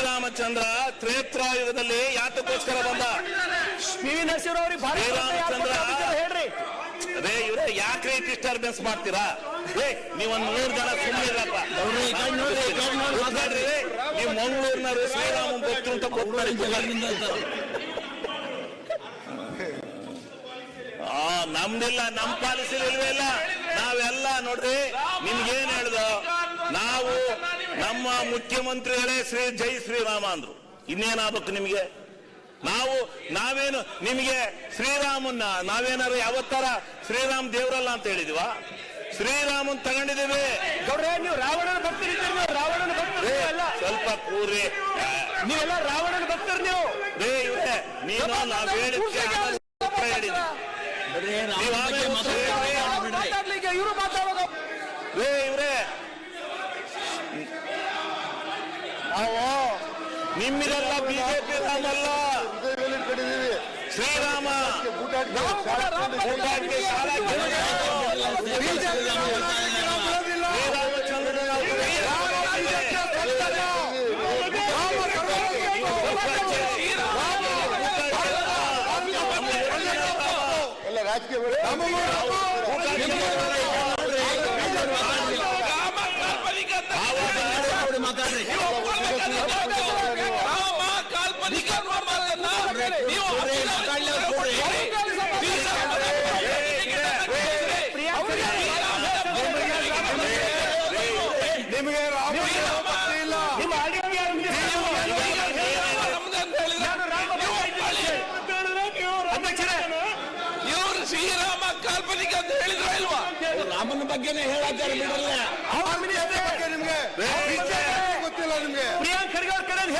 ಶ್ರೀರಾಮಚಂದ್ರ ತ್ರೇತ್ರಾಯುಗದಲ್ಲಿ ಯಾತಕ್ಕೋಸ್ಕರ ಬಂದ. ಶ್ರೀರಾಮಚಂದ್ರ ಹೇಳ್ರಿ. ರೇ ಇವ್ರೆ ಯಾಕ್ರಿ ಡಿಸ್ಟರ್ಬೆನ್ಸ್ ಮಾಡ್ತೀರಾ? ಏ ನೀವೊಂದ್ ಮೂರ್ ಜನ ಸುಮ್ಮನಿರಪ್ಪ ನೀವು ಮಂಗಳೂರಿನವರು ಶ್ರೀರಾಮ ಭಕ್ತರು ಅಂತ ಆ ನಮ್ದಿಲ್ಲ ನಮ್ ಪಾಲಿಸಿ ಇಲ್ವೇ ಇಲ್ಲ. ನಾವೆಲ್ಲ ನೋಡ್ರಿ ನಿಮ್ಗೇನ್ ಹೇಳ್ದು? ನಾವು ನಮ್ಮ ಮುಖ್ಯಮಂತ್ರಿಗಳೇ ಶ್ರೀ ಜೈ ಶ್ರೀರಾಮ ಅಂದ್ರು. ಇನ್ನೇನಾಗಬೇಕು ನಿಮಗೆ? ನಾವು ನಾವೇನು ನಿಮಗೆ ಶ್ರೀರಾಮನ್ನ ನಾವೇನಾರು ಯಾವತ್ತಾರ ಶ್ರೀರಾಮ್ ದೇವರಲ್ಲ ಅಂತ ಹೇಳಿದಿವ? ಶ್ರೀರಾಮನ್ ತಗೊಂಡಿದ್ದೀವಿ. ನೀವು ರಾವಣನ ಭಕ್ತರಿದ್ದೀರಿ ನೀವು ರಾವಣನ ಭಕ್ತರು ಎಲ್ಲ ಸ್ವಲ್ಪ ಕೂರಿ. ನೀವೆಲ್ಲ ರಾವಣನ ಭಕ್ತರು ನೀವು. ರೇ ಇವ್ರೆ ನೀನು ನಾವ್ ಹೇಳಿದ್ಕೆ ಆಮೇಲೆ ನಾವು ನಿಮ್ಮಿದೆಲ್ಲ ಬಿಜೆಪಿ ರಾಮಲ್ಲ ಶ್ರೀರಾಮ ಊಟಕ್ಕೆ ರಾಜಕೀಯ ಕಾಲ್ಪನಿಕ ನಿಮಗೆ ಇವರು ಶ್ರೀರಾಮ ಕಾಲ್ಪನಿಕ ಅಂತ ಹೇಳಿದ್ರ ಇಲ್ವಾ? ರಾಮನ ಬಗ್ಗೆನೇ ಹೇಳಾಚಾರ ಬಿಡಲ್ಲ ಬಗ್ಗೆ ನಿಮ್ಗೆ ಗೊತ್ತಿಲ್ಲ ನಿಮ್ಗೆ ಪ್ರಿಯಾಂಕ್ ಖರ್ಗೆ ಅವ್ರ ಕಡೆ ನಾವು ಒಪ್ಪುವುದಿಲ್ಲ ಜೈ ಶ್ರೀರಾಮ ಅಂತ. ಒಟ್ಟಾಗಿರ್ಬೇಕು. ರಾಮನ ಭಕ್ತರಿದ್ದಾರೆ ರಾಮನ ಹೆಸರಲ್ಲಿ ಶಿವಲಿಂಗೇಗೌಡ್ರು. ರಾಮನ ಹೆಸರಲ್ಲಿ ಹೂಡಾಗಿ ಮಾತಾಡೋರು. ಶಾಂತಿ ಪ್ರಿಯ. ರಾಮ ಕನ್ನಡ.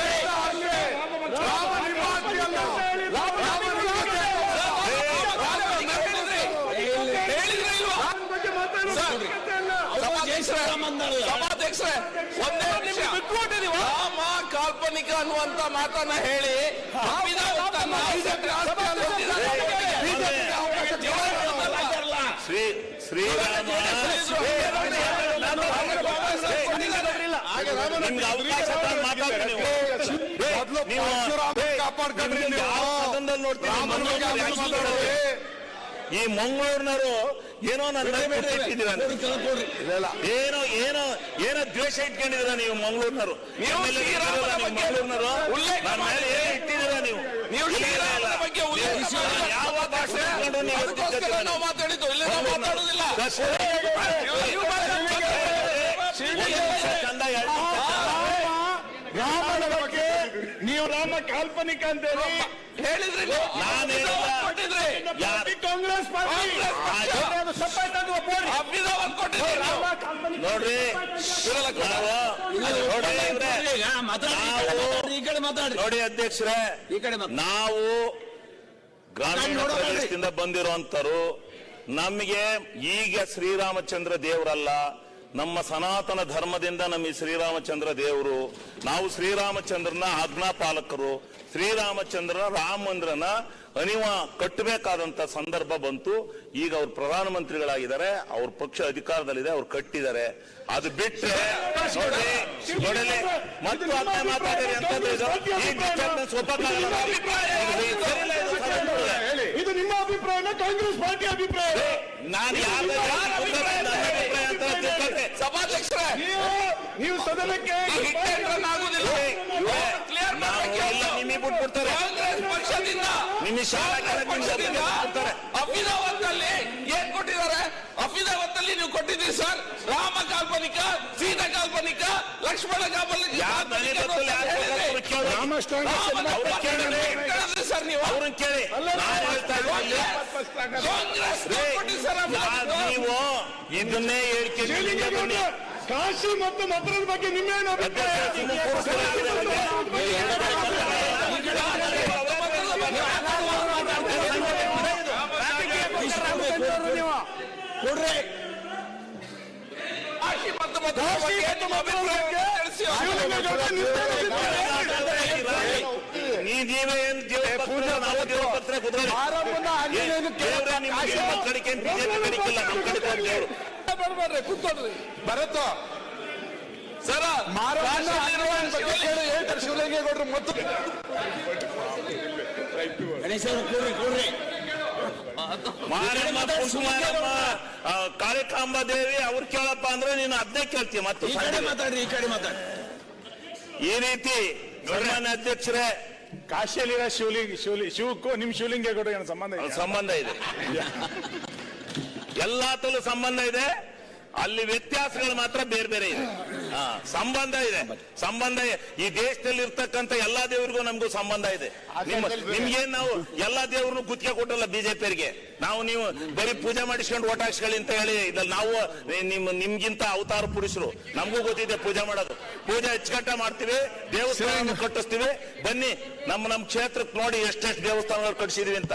ರಾಮ ನಿಮ್ಮ ಆಸ್ತಿ ಅಲ್ಲ. ರಾಮ ನಿಮ್ಮ ಹೇಳಿದ್ರ ಇಲ್ವಾ ಸಭಾಧ್ಯಕ್ಷರೇ ಒಂದೇ ನಿಮಿಷ. ರಾಮ ಕಾಲ್ಪನಿಕ ಅನ್ನುವಂತ ಮಾತನ್ನ ಹೇಳಿ ಶ್ರೀ ಶ್ರೀರಾಮ ಕಾಪಾಡ್ಕೊಂಡ್ರಿ ಈ ಮಂಗಳೂರಿನವರು ಏನೋ ನನ್ನ ಇಲ್ಲ ಏನೋ ಏನೋ ಏನೋ ದ್ವೇಷ ಇಟ್ಕೊಂಡಿದ್ರ ನೀವು ಮಂಗಳೂರಿನವರು. ನೀವು ಶ್ರೀರಾಮನ ಬಗ್ಗೆ ಉಲ್ಲೇಖ ನನ್ನ ಮೇಲೆ ಏನು ಇಟ್ಟಿದ್ದೀರ ನೀವು. ನೀವು. ಯಾವ ಭಾಷೆ ನೀವು ಮಾತಾಡಿದ್ದು. ಇಲ್ಲಿ ನಾವು ಮಾತಾಡುದಿಲ್ಲ. ನೀವು ಚಂದ ಹೇಳ್ತೀನಿ. ರಾಮನ ಬಗ್ಗೆ ನೀವು. ರಾಮ ಕಾಲ್ಪನಿಕ ಅಂತ ಹೇಳಿ ಹೇಳಿದ್ರಿ ಕಾಂಗ್ರೆಸ್ ನೋಡ್ರಿ ನೋಡಿ ಅಧ್ಯಕ್ಷರೇ ಈ ಕಡೆ ನಾವು ಗ್ರಾಮೀಣ. ಪ್ರದೇಶದಿಂದ ಬಂದಿರುವಂತರು ನಮಗೆ ಈಗ ಶ್ರೀರಾಮಚಂದ್ರ ದೇವರಲ್ಲ. ನಮ್ಮ ಸನಾತನ ಧರ್ಮದಿಂದ ನಮ್ಮ ಶ್ರೀರಾಮಚಂದ್ರ ದೇವರು ನಾವು ಶ್ರೀರಾಮಚಂದ್ರನ ಆಜ್ಞಾಪಾಲಕರು ಶ್ರೀರಾಮಚಂದ್ರನ ರಾಮ ಮಂದಿರನ ಅನಿವ ಕಟ್ಟಬೇಕಾದಂತ ಸಂದರ್ಭ ಬಂತು. ಈಗ ಅವ್ರು ಪ್ರಧಾನಮಂತ್ರಿಗಳಾಗಿದ್ದಾರೆ ಅವ್ರ ಪಕ್ಷ ಅಧಿಕಾರದಲ್ಲಿದೆ ಅವ್ರು ಕಟ್ಟಿದ್ದಾರೆ. ಅದು ಅಭಿಪ್ರಾಯ. ನಾನು ತಿಳ್ಕೊಳ್ತೆ. ಸಭಾಧ್ಯಕ್ಷರೇ ನೀವು ನೀವು ಸದನಕ್ಕೆ ಕ್ಲಿಯರ್ ನಿಮಗೆ ಬಿಟ್ಬಿಡ್ತಾರೆ ಕಾಂಗ್ರೆಸ್ ಪಕ್ಷದಿಂದ ನಿಮ್ಮ ಶಾಲಾ ಕಾಂಗ್ರೆಸ್ ಪಕ್ಷದಿಂದ ಅಫಿದಾವತ್ತಲ್ಲಿ ಏನ್ ಕೊಟ್ಟಿದ್ದಾರೆ? ಅಫಿದಾವತ್ತಲ್ಲಿ ನೀವು ಕೊಟ್ಟಿದ್ದೀರಿ ಸರ್. ರಾಮ ಕಾಲ್ಪನಿಕ ಸೀತಾ ಕಾಲ್ಪನಿಕ ಲಕ್ಷ್ಮಣ ಕಾಲ್ಪನಿಕ. ಸರ್ ನೀವು. ಅವ್ರನ್ನ ಕೇಳಿ. ನೀವು? ಇದನ್ನೇ ಹೇಳ್ತೀನಿ ಕಾಶಿ ಮತ್ತು ಮದ್ರದ ಬಗ್ಗೆ ನಿಮ್ಮೇನು ಅಭಿಪ್ರಾಯ? ಕೊಡ್ರಿ. ಕಾಶಿ ಮತ್ತು ಮತಗಳ ಬಗ್ಗೆ ನಿಮ್ಮ ಅಭಿಪ್ರಾಯ ತಿಳಿಸಿ ಶಿವಲಿಂಗೇಗೌಡರು ನಿರ್ಧಾರ ನೀ ನೀವೇ ಏನ್ ದೇವಪತ್ರ ನಾವು ದೇವಪತ್ರ ಕುದುರೆ ಆರಂಭದ ಆಂಜನೇಯನ ದೇವ್ರೆ ನಿಮ್ಗೆ ನಿಮ್ಮ ಕಡೆಗೆ ಬಿಜೆಪಿ ಕಡಿಕಿಲ್ಲ ನಮ್ಮ ಕಡೆ ದೇವರು ಕೂತ್ಕೊಳ್ರಿ ಭರತ ಸರ ಹೇಳ್ತಾರೆ ಶಿವಲಿಂಗೇಗೌಡರು ಮತ್ತು ಗಣೇಶ ಅವ್ರು ಕೂಡ್ರಿ ಕೂಡ್ರಿ. ಮಾರಮ್ಮ ಕುಂಕುಮಾರಮ್ಮ ಆ, ಕಾಳಿಕಾಂಬ ದೇವಿ ಅವ್ರು ಕೇಳಪ್ಪ ಅಂದ್ರೆ ನೀನು ಅದನ್ನೇ ಕೇಳ್ತೀಯ ಮತ್ತೆ ಈ ಕಡೆ ಮಾತಾಡ್ರಿ ಈ ಕಡೆ ಮಾತಾಡ್ರಿ. ಈ ರೀತಿ ಅಧ್ಯಕ್ಷರೇ ಕಾಶಿಯಲ್ಲಿರೋ ಶಿವಲಿಂಗ ಶಿವಲಿ ಶಿವಕ್ಕೂ ನಿಮ್ ಶಿವಲಿಂಗೇಗೌಡ ಏನು ಸಂಬಂಧ ಇದೆ? ಸಂಬಂಧ ಇದೆ. ಎಲ್ಲಾತಲ್ಲೂ ಸಂಬಂಧ ಇದೆ. ಅಲ್ಲಿ ವ್ಯತ್ಯಾಸಗಳು ಮಾತ್ರ ಬೇರೆ ಬೇರೆ ಇದೆ. ಸಂಬಂಧ ಇದೆ. ಸಂಬಂಧ ಈ ದೇಶದಲ್ಲಿ ಇರ್ತಕ್ಕಂಥ ಎಲ್ಲಾ ದೇವರಿಗೂ ನಮಗೂ ಸಂಬಂಧ ಇದೆ. ನಿಮ್ಗೆ ನಿಮ್ಗೇನ್ ನಾವು ಎಲ್ಲಾ ದೇವ್ರನ್ನು ಗುತ್ತಿಗೆ ಕೊಟ್ಟಲ್ಲ ಬಿಜೆಪಿಯರಿಗೆ ನಾವು ನೀವು ಬರೀ ಪೂಜೆ ಮಾಡಿಸ್ಕೊಂಡು ಓಟ್ ಹಾಕ್ಸ್ಕೊಳ್ಳಿ ಅಂತ ಹೇಳಿ ಇದ್ರಲ್ಲಿ ನಾವು ನಿಮ್ ನಿಮ್ಗಿಂತ ಅವತಾರ ಪುರುಷರು. ನಮಗೂ ಗೊತ್ತಿದೆ ಪೂಜೆ ಮಾಡೋದು. ಪೂಜೆ ಅಚ್ಚುಕಟ್ಟ ಮಾಡ್ತೀವಿ ದೇವಸ್ಥಾನ ಕಟ್ಟಿಸ್ತೀವಿ. ಬನ್ನಿ ನಮ್ಮ ನಮ್ಮ ಕ್ಷೇತ್ರಕ್ಕೆ ನೋಡಿ ಎಷ್ಟೆಷ್ಟು ದೇವಸ್ಥಾನಗಳು ಕಟ್ಟಿಸಿದೀವಿ ಅಂತ.